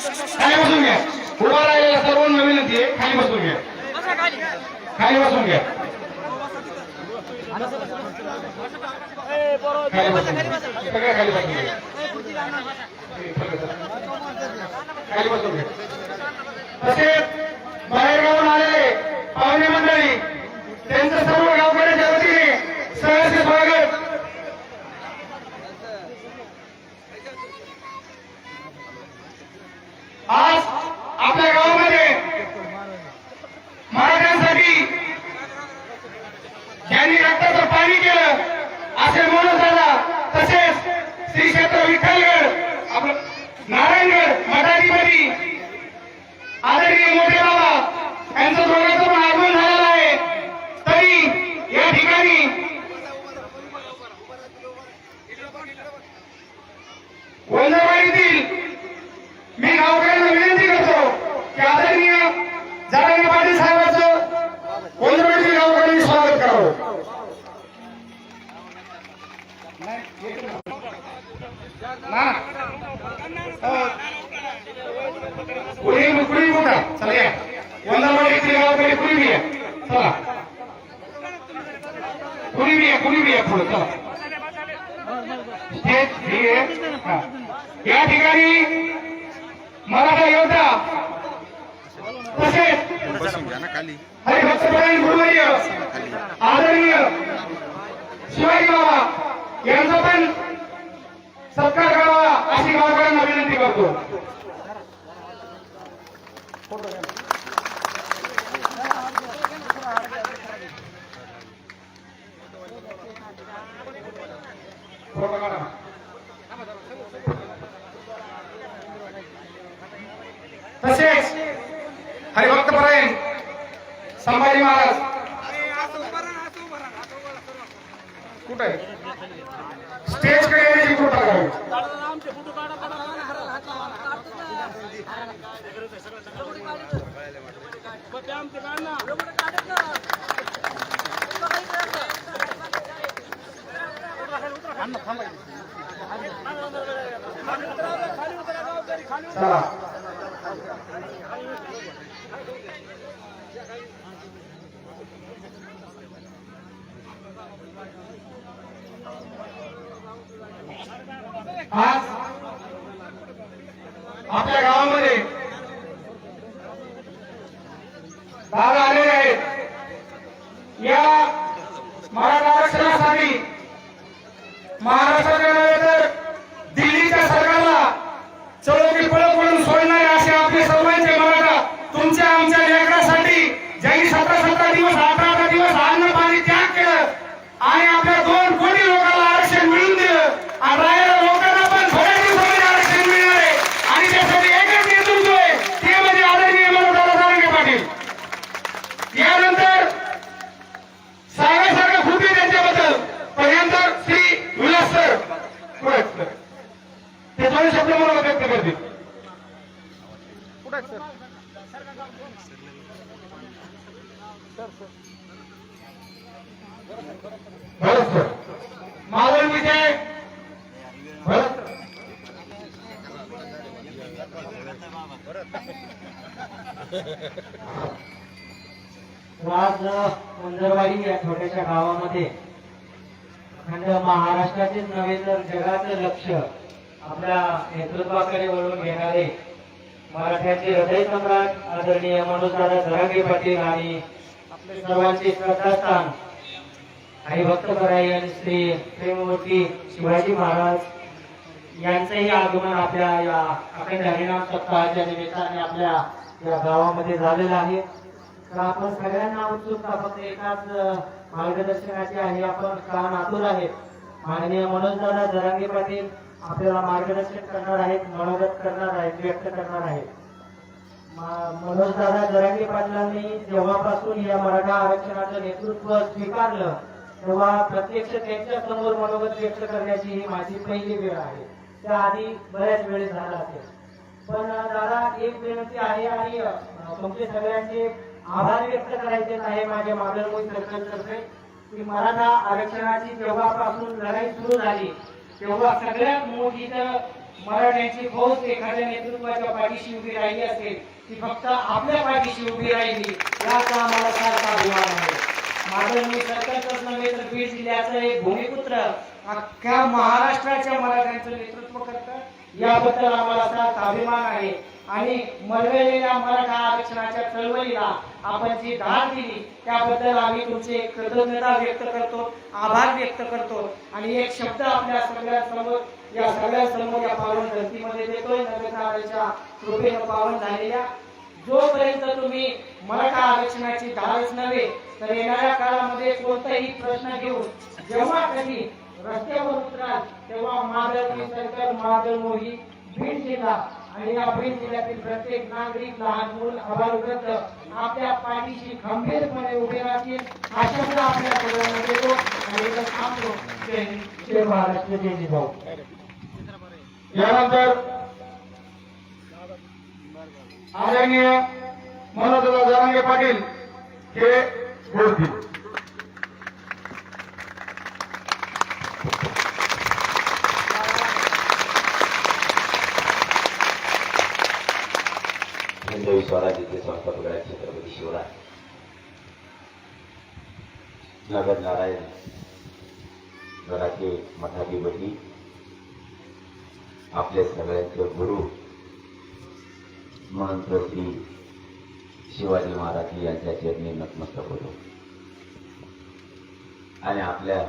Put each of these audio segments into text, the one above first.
खाली बसून घ्या उभा राहिलेला सर्वांना विनंती आहे खाली बसून घ्या खाली बसून घ्या सगळ्या खाली बसून घ्या खाली बसून घ्या तसेच बाहेरगावून आलेले पाहुणे मंडळी त्यांचं सर्व गावकऱ्याच्या वतीने सहर्ष स्वागत आज आपल्या गावामध्ये मराठ्यांसाठी ज्यांनी रक्ताचं पाणी केलं असे म्हणून झाला तसेच श्री क्षेत्र विठ्ठलगड आपलं नारायणगड मठाधिपती आदरणीय मोठे बाबा यांचं दोघांचं पण आगमन झालेलं आहे तरी या ठिकाणी वंदरवाडीतील मी गावकऱ्यांना विनंती करतो की आदरणीय जारांगे पाटील साहेबांचं वंदरवाडीतील गावकऱ्यांनी स्वागत करावं. ना? कुणी कुणी मोठा चला या. वंदरवाडीतील गावकरी कुणी बी या चला. कुणी बी या कुणी बी या पुढे? चला. स्टेज ही आहे या ठिकाणी मराठा योद्धा तसेच हरिभक्तपरायण गुरुवर्य आदरणीय शिवाजी बाबा यांचा पण सत्कार करावा अशी गावकऱ्यांना विनंती करतो फोटो काढा. तसेच हरिभक्तपरायण संभाजी महाराज. कुठे? स्टेजकडे यायची कृपा करावी चला. आज आपल्या गावात दादा आलेले आहेत या मराठा आरक्षणासाठी महाराष्ट्राच्या नव्हे तर दिल्लीच्या सरकारला चळवळी पळत म्हणून सोडणारे असे आपले सर्वांचे मराठा तुमच्या आमच्या लेकरासाठी ज्यांनी सतरा सतरा दिवस अठरा अठरा दिवस अन्न पाणी त्याग केलं आणि आपल्या दोन कोटी लोकांना आरक्षण मिळून दिलं आणि राहिलेल्या लोकांना पण थोड्या दिवसामध्ये आरक्षण मिळणार आहे आणि त्यासाठी एकच नेतृत्व आहे ते म्हणजे आदरणीय मनोदादा सारंगे पाटील यानंतर सारं खूप आहे त्यांच्याबद्दल पण यानंतर श्री विलास सर पुढे आहेत सर. ते दोन शब्द मला व्यक्त करतील भरत सर मावळ विजय भरत आज मंदरवाडी या छोट्याशा गावामध्ये अखंड महाराष्ट्राचेच नव्हे तर जगाचं लक्ष आपल्या नेतृत्वाकडे वळून घेणारे मराठ्याचे हृदय सम्राट आदरणीय मनोजदादा धरांगे पाटील आणि आपले सर्वांचे श्रद्धास्थान हरिभक्तपरायण श्री प्रेममूर्ती शिवाजी महाराज यांचंही आगमन आपल्या या अखंड हरिणाम सप्ताहाच्या निमित्ताने आपल्या या गावामध्ये झालेलं आहे. तर आपण सगळ्यांना उत्सुकता फक्त एकाच मार्गदर्शनाची आहे आपण कान आतुर आहेत? माननीय मनोजदादा जरांगे पाटील आपल्याला मार्गदर्शन करणार आहेत मनोगत करणार आहेत व्यक्त करणार आहेत. मनोजदादा जरांगे पाटलांनी जेव्हापासून या मराठा आरक्षणाचं नेतृत्व स्वीकारलं तेव्हा प्रत्यक्ष त्यांच्यासमोर मनोगत व्यक्त करण्याची ही माझी पहिली वेळ आहे. त्या आधी बऱ्याच वेळ झाला असेल. पण दादा एक विनंती आहे आणि तुमचे सगळ्यांचे आभार व्यक्त करायचे आहे माझ्या मागणमोही सरकारतर्फे. की मराठा आरक्षणाची जेव्हापासून लढाई सुरू झाली तेव्हा सगळ्यात मोठी तर मराठ्यांची फौज एखाद्या नेतृत्वाच्या पाठीशी उभी राहिली असेल ती फक्त आपल्या पाठीशी उभी राहिली याचा आम्हाला सारखा अभिमान आहे. माझं मी सरकारच नव्हे तर बीड जिल्ह्याचं एक भूमिपुत्र अख्ख्या महाराष्ट्राच्या मराठ्यांचं नेतृत्व करतं याबद्दल आम्हाला सारखा अभिमान आहे. आणि मरगळलेल्या मराठा आरक्षणाच्या चळवळीला आपण जी धार दिली त्याबद्दल आम्ही तुमचे कृतज्ञता व्यक्त करतो आभार व्यक्त करतो. आणि एक शब्द आपल्या सगळ्यांसमोर या सगळ्यांसमोर या पावन धर्तीमध्ये देतोय नगरनारायणच्या कृपेनं पावन झालेल्या. जोपर्यंत तुम्ही मराठा आरक्षणाची धारच नव्हे तर येणाऱ्या काळामध्ये कोणताही प्रश्न घेऊन जेव्हा कधी रस्त्यावर उतराल तेव्हा महादेव सरकार महादेव मोही बीड जिल्हा आणि या जिल्ह्यातील प्रत्येक नागरिक लहान मूल आभार वृद्ध आपल्या पाठीशी खंबीरपणे उभे राहतील हा शब्द आपल्या सगळ्यांना देतो आणि इथं थांबतो जय महाराष्ट्र जय जिजाऊ. यानंतर आदरणीय मनोजदादा जरांगे पाटील हे बोलतील. स्वराज्याचे संस्थापक आहेत छत्रपती शिवराय नगर नारायण गडाचे मठाधिपती आपले सगळ्यांचे गुरु महंत श्री शिवाजी महाराज यांच्या चरणी नतमस्तक होतो आणि आपल्या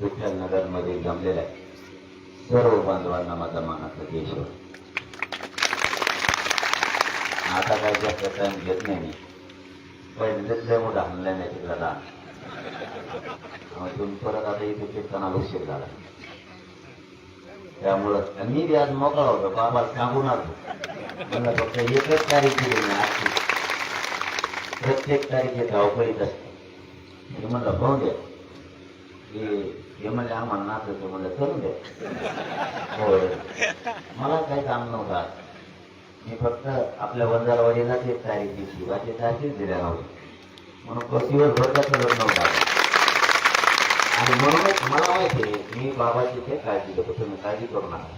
विठ्ठल नगरमध्ये जमलेल्या सर्व बांधवांना माझा मानाचा होतो आता काय जास्त टाइम घेत नाही मी. पहिले मोठा हल्ला नाही तिकडला. तुम्ही परत आता इथे कीर्तना उशीर झाला. त्यामुळं मी बी आज मोकळा होतो बाबा सांगून आलो. म्हणलं फक्त एकच तारीख दिली नाही आजची. प्रत्येक तारीख धावपळीत असते. मी म्हणलं भाऊ द्या हे हे म्हणले आम्हाला नाचायचं म्हणलं करून द्या हो मला काही काम नव्हतं आज. मी फक्त आपल्या वंजारवाडीलाच एक तारीख दिली. बाकी तारीख दिल्या नव्हती म्हणून तो दिवसभर त्याचं लग्न नव्हता आणि म्हणूनच मला माहिती आहे मी बाबाची ते काळजी घेतो. तुम्ही काळजी करू नका.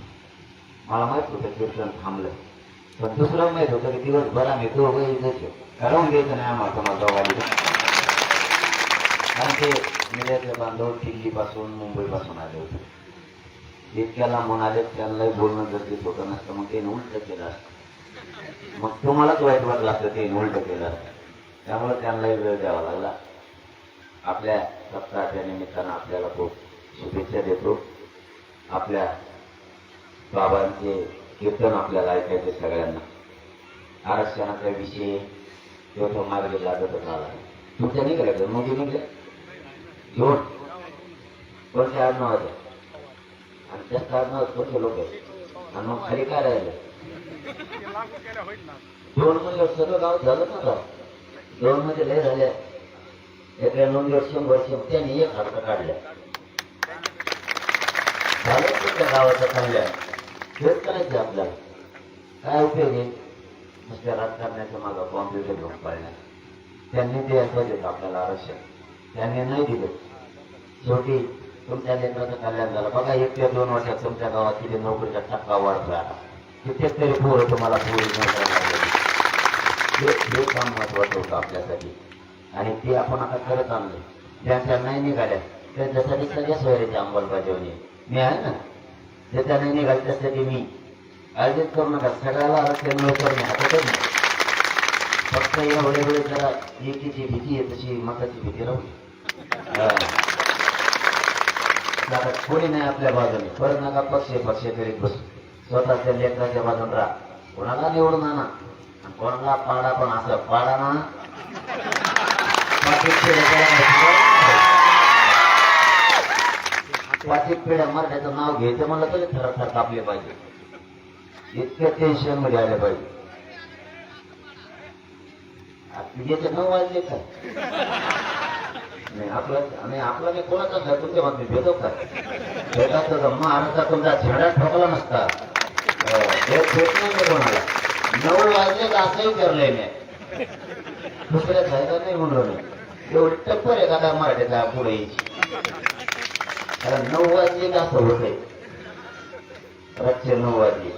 मला माहीत होतं कीर्तन थांबलं. पण दुसरं माहीत होतं की दिवसभर आम्ही दोघं इथंच आहे. घ्यायचं नाही आम्हाला माझा वाली कारण ते मिळ्यातले बांधव दिल्लीपासून मुंबईपासून आले होते. इतक्या लांबून आले त्यांनाही बोलणं गरजेचं होतं नसतं. मग ते उलट केलं असतं. मग तुम्हालाच वाईट वाटलं असतं ते उलट केलं. त्यामुळे त्यांनाही वेळ द्यावा लागला. आपल्या सप्ताहाच्या निमित्तानं आपल्याला खूप शुभेच्छा देतो. आपल्या बाबांचे कीर्तन आपल्याला ऐकायचे सगळ्यांना. आरक्षणाचा विषय तो तो मार्ग लागतच आला. तुमच्या नाही करायचं मोदी निघले घेऊन. कोणते आडनावाचे आणि जास्त आडनावात कोणते लोक आहेत? आणि मग खाली काय राहिलं? दोन म्हणजे सगळं गाव झालं ना गाव. दोन मध्ये लय झाल्या. एकड्या नोंदीवर शंभर शंभर त्यांनी एक हात काढल्या झालं त्या गावाचा काढल्या हेच करायचं आपल्याला काय उपयोग आहे? नुसत्या राजकारण्याचा माझा कॉम्प्युटर घेऊन पाळण्यात त्यांनी द्यायला पाहिजे आपल्याला आरक्षण. त्यांनी नाही दिलं. शेवटी तुमच्या लेकराचं कल्याण झालं. बघा एक ते दोन वर्षात तुमच्या गावात किती नोकरीचा टक्का वाढला आता. कितीतरी पोरं तुम्हाला पोरी हे हे काम महत्वाचं होतं आपल्यासाठी. आणि ते आपण आता करत आणले ज्यांच्या नाही निघाल्या त्यांच्यासाठी सगळ्या सोयरीची अंमलबजावणी आहे. मी आहे ना? ज्याच्या नाही निघाल त्यासाठी मी अर्जित करू नका. सगळ्याला आरक्षण मिळतो मी आता नाही. फक्त एवढे वेळे जरा एकीची भीती आहे तशी मताची भीती राहू कोणी नाही आपल्या बाजूने. परत नका पक्ष पक्ष करीत बसू. स्वतःच्या लेकराच्या बाजून राहा. कोणाला निवडून आणा? कोणाला पाडा पण असं पाडा ना. पाठीत पिढ्या करा. मराठ्याचं नाव घ्यायचं म्हणलं तरी थर थर कापले पाहिजे. इतक्या टेन्शनमध्ये आले पाहिजे. तुझ्याचे नऊ वाजले का? नाही आपलं आणि आपला नाही कोणाचा नाही तुमच्या बाबतीत भेदो का? भेटायचं तर महाराष्ट्रात तुमचा झेडा ठोकला नसता. हो, कोणाला नऊ वाजले का असं विचारलंय मी. दुसऱ्या फायदा नाही म्हणून एवढी टप्पर एखादा मराठीचा पुढे यायची. कारण नऊ वाजले का असं रातचे नऊ वाजले.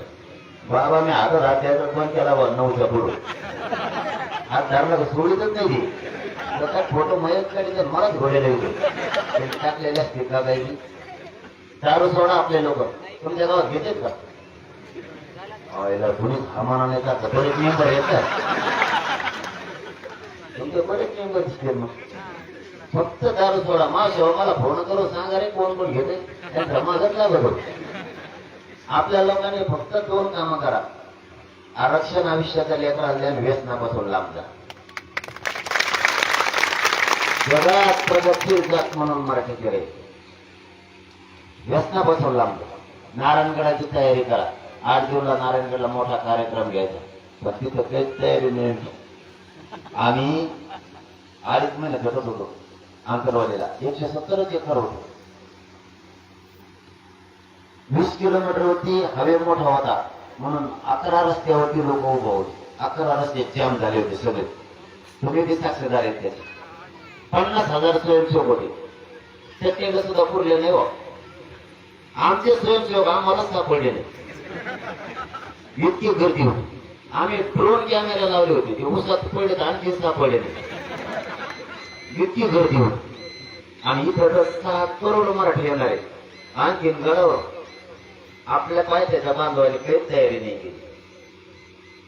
बाबा मी आता रात्याचा फोन केला बा नऊच्या पुढे. हा धरला सोडीतच नाही तर काय फोटो मयत काढले मलाच घोडेले होते दे. टाकलेले का काही दारू सोडा आपले लोक. तुमच्या गावात घेतात का? अहो, कोणी कुणी सामाना नाही का? बरेच मेंबर येतात तुमचे बरेच मेंबर दिसते मग. फक्त दारू सोडा. मा शेव मला फोन करून सांगा रे कोण कोण घेते? त्यांचा मागत लागत आपल्या लोकांनी फक्त दोन कामं करा. आरक्षण आयुष्याचा लेकरा असल्याने व्यसनापासून लांब जा. जगात प्रगती जात म्हणून मराठी केले व्यसनापासून लांब जा. नारायणगडाची तयारी करा. आठ जूनला नारायणगडला मोठा कार्यक्रम घ्यायचा. पण तिथं काहीच तयारी नाही आम्ही अडीच महिने भेटत होतो आंतरवालीला एकशे सत्तरच एकर होतो. वीस किलोमीटरवरती हवे मोठा होता. म्हणून अकरा रस्त्यावरती लोक उभं होते. अकरा रस्ते जॅम झाले होते सगळे. तुम्ही बी साक्षीदार आहेत त्याचे पन्नास हजार स्वयंसेवक होते. सत्याला सुद्धा पुरले नाही हो. आमचे स्वयंसेवक आम्हालाच सापडले नाही. इतकी गर्दी होती. आम्ही ड्रोन कॅमेरा लावले होते. ते उसात पडले तर आणखी सापडले नाही इतकी गर्दी होती. आणि इथं तर सहा करोड मराठी येणार आहे आणखीन गडावर आपल्या पायथ्याच्या बांधवाने काहीच तयारी नाही केली.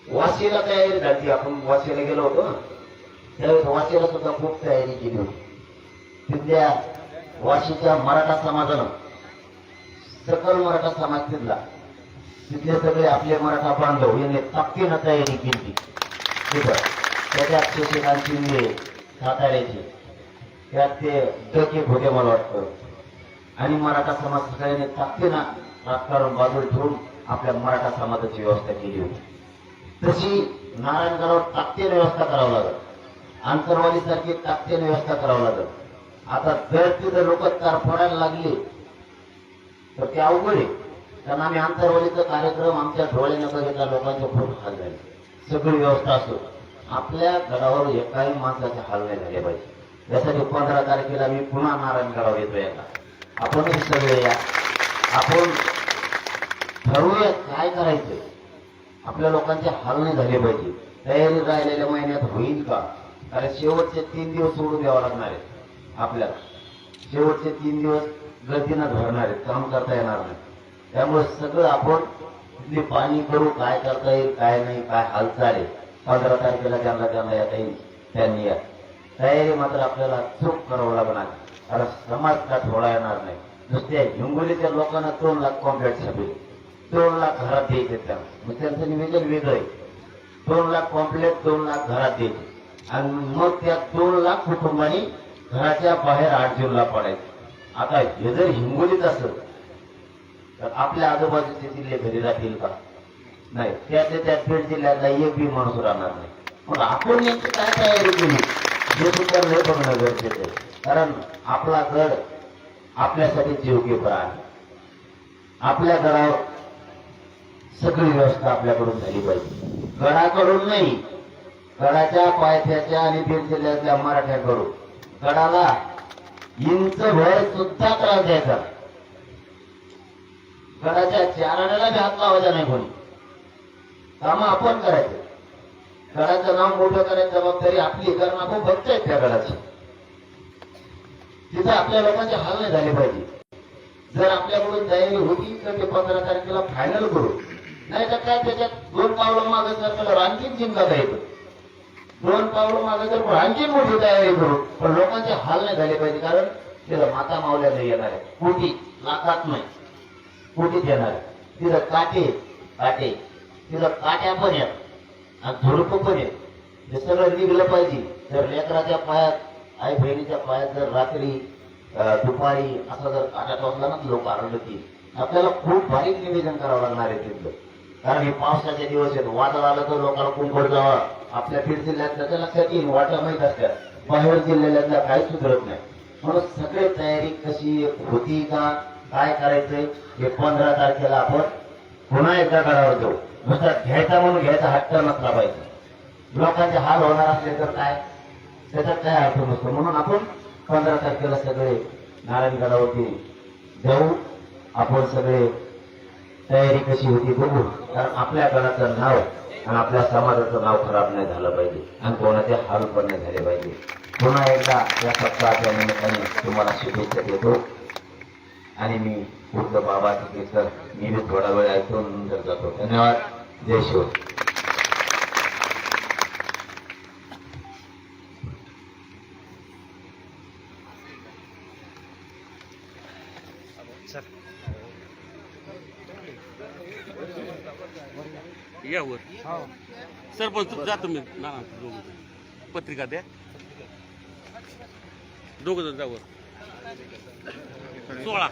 वाशीला तयारी झाली. आपण वाशीला गेलो होतो. त्यावेळेस वाशीला सुद्धा खूप तयारी केली होती. तिथल्या वाशीच्या मराठा समाजानं सकल मराठा समाज तिथला तिथले सगळे आपले मराठा बांधव यांनी ताकदीनं तयारी केली. तिथं त्याच्यात शशिकांत शिंदे त्यात ते डके होते मला वाटतं. आणि मराठा समाज सगळ्यांनी ताकदीनं राजकारण बाजूला ठेवून आपल्या मराठा समाजाची व्यवस्था केली होती. तशी नारायणगडावर ताकदीनं व्यवस्था करावं लागत आंतरवाली सारखी व्यवस्था करावं लागत आता जर तिथं लोक तरफडायला लागले तर ते अवघड आहे. कारण आम्ही आंतरवालीचा कार्यक्रम आमच्या डोळ्याने बघितला लोकांचे खूप हाल झाले सगळी व्यवस्था असो. आपल्या गडावर एकाही माणसाचे हाल नाही झाले पाहिजे. यासाठी पंधरा तारखेला मी पुन्हा नारायणगडावर येतोय याला आपणही सगळे या. आपण ठरवूया काय करायचंय. आपल्या लोकांचे हाल नाही झाले पाहिजे. तयारी राहिलेल्या महिन्यात होईल का? कारण शेवटचे तीन दिवस सोडून द्यावं लागणार आहेत आपल्याला. शेवटचे तीन दिवस गतीनं धरणार आहेत. काम करता येणार नाही. त्यामुळे सगळं आपण इथली पाणी करू काय करता येईल काय नाही काय हालचाल आहे पंधरा तारखेला त्यांना त्यांना येता येईल त्यांनी या. तयारी मात्र आपल्याला चूक करावं लागणार. कारण समाज का थोडा येणार नाही? नुसत्या हिंगोलीच्या लोकांना दोन लाख कॉम्प्लेट छापले. दोन लाख घरात द्यायचे त्यांना. मग त्यांचं निवेदन वेगळं आहे. दोन लाख कॉम्प्लेट दोन लाख घरात द्यायचे. आणि मग त्या दोन लाख कुटुंबांनी घराच्या बाहेर आठ जूनला पडायचे. आता हे जर हिंगोलीत असेल तर आपल्या आजूबाजूचे जिल्हे घरी राहतील का? नाही. त्यातल्या त्या बीड जिल्ह्यातला एक बी माणूस राहणार नाही. मग आपण यांची काय तयारी केली? हे सुद्धा नाही बघणं गरजेचं आहे. कारण आपला गड आपल्यासाठी जीव आहे. आपल्या गडावर सगळी व्यवस्था आपल्याकडून झाली पाहिजे. गडाकडून नाही गडाच्या पायथ्याच्या आणि बीड जिल्ह्यातल्या मराठ्याकडून. गडाला इंच भर सुद्धा त्रास द्यायचा. गडाच्या चारण्याला बी हात लावायचा नाही कोणी. काम आपण करायचं. घराचं नाव मोठं करायची जबाबदारी आपली कारण आपण बघतोय त्या घराची. तिथं आपल्या लोकांचे हाल नाही झाले पाहिजे. जर आपल्याकडून तयारी होती तर ते पंधरा तारखेला फायनल करू. नाही तर काय त्याच्यात दोन पावलं मागे जर आणखीन चिंता येतं. दोन पावलं मागे जर आणखीन मोठी तयारी करू पण लोकांचे हाल नाही झाले पाहिजे कारण त्याला माता मावल्याला येणार आहे कोटी लाखात नाही. कोटीत देणार तिथं काटे काटे तिथं काट्या पण आहेत आणि झुडप पण आहेत. हे सगळं निघलं पाहिजे. जर लेकराच्या पायात आई बहिणीच्या पायात जर रात्री दुपारी असा जर काटा टोचला ना लोक आरडतील आपल्याला खूप बारीक निवेदन करावं लागणार आहे तिथलं. कारण हे पावसाचे दिवस आहेत. वादळ आलं तर लोकांना कुंभर जावा. आपल्या बीड जिल्ह्यातल्या त्याला लक्षात येईल? वाटा माहीत असतात बाहेर जिल्ह्यातल्या काही सुधरत नाही. म्हणून सगळे तयारी कशी होती का? काय करायचंय? हे पंधरा तारखेला आपण पुन्हा एकदा गडावर जाऊ. नुसता घ्यायचा म्हणून घ्यायचा हट्ट नसला पाहिजे. लोकांचे हाल होणार असले तर काय? त्याच्यात काय अर्थ नसतो. म्हणून आपण पंधरा तारखेला सगळे नारायणगडावरती जाऊ. आपण सगळे तयारी कशी होती बघू. कारण आपल्या गडाचं नाव आणि आपल्या समाजाचं नाव खराब नाही झालं पाहिजे. आणि कोणाचे हाल पण नाही झाले पाहिजे. पुन्हा एकदा या सप्ताहाच्या निमित्ताने तुम्हाला शुभेच्छा देतो. आणि मी पुढचं बाबा सर. मी बी थोडा वेळ ऐकून नंतर जातो. धन्यवाद. जय शिव. या सर पण जा तुम्ही. ना दोघं पत्रिका द्या. दोघ जण जावर सोळा.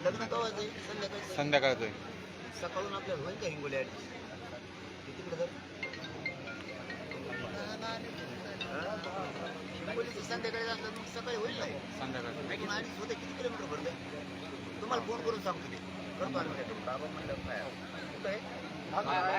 लग्न कवा जाईल संध्याकाळी संध्याकाळचं सकाळून आपल्याला होईल का हिंगोली आली. तिकडे जर हिंगोलीचं संध्याकाळी असलं मग सकाळी होईल नाही संध्याकाळ ऐकून अडीच होते किती किलोमीटर तुम्हाला फ़ोन करून सांगतो ते करतो आम्ही काय करू. बाबा म्हणलं काय कुठं आहे?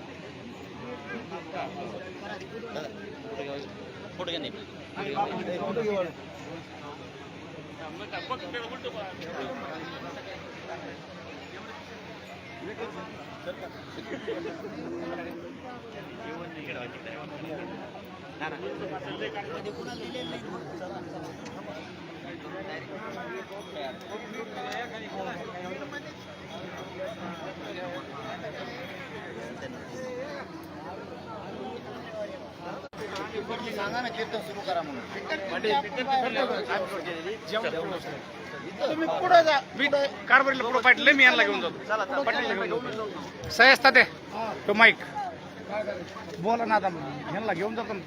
बरं सांगा ना कीर्तन सुरू करा म्हणून. तुम्ही पुढे जा. मी कारभारीला पुढे मी यांना घेऊन जातो. पाटीलला घेऊन असतात ते तो माईक बोला ना आता यांना घेऊन जातो ना.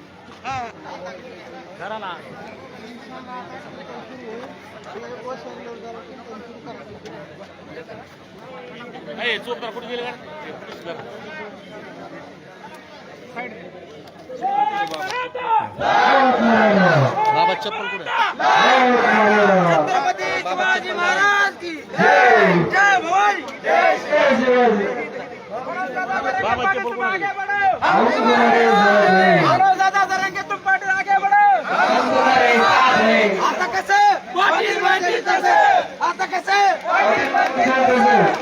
ए चोपदार कुठे गेले? का बाबा चप्पल कुठे बाबा चप्पल कुठे आता कसं? आता कसं?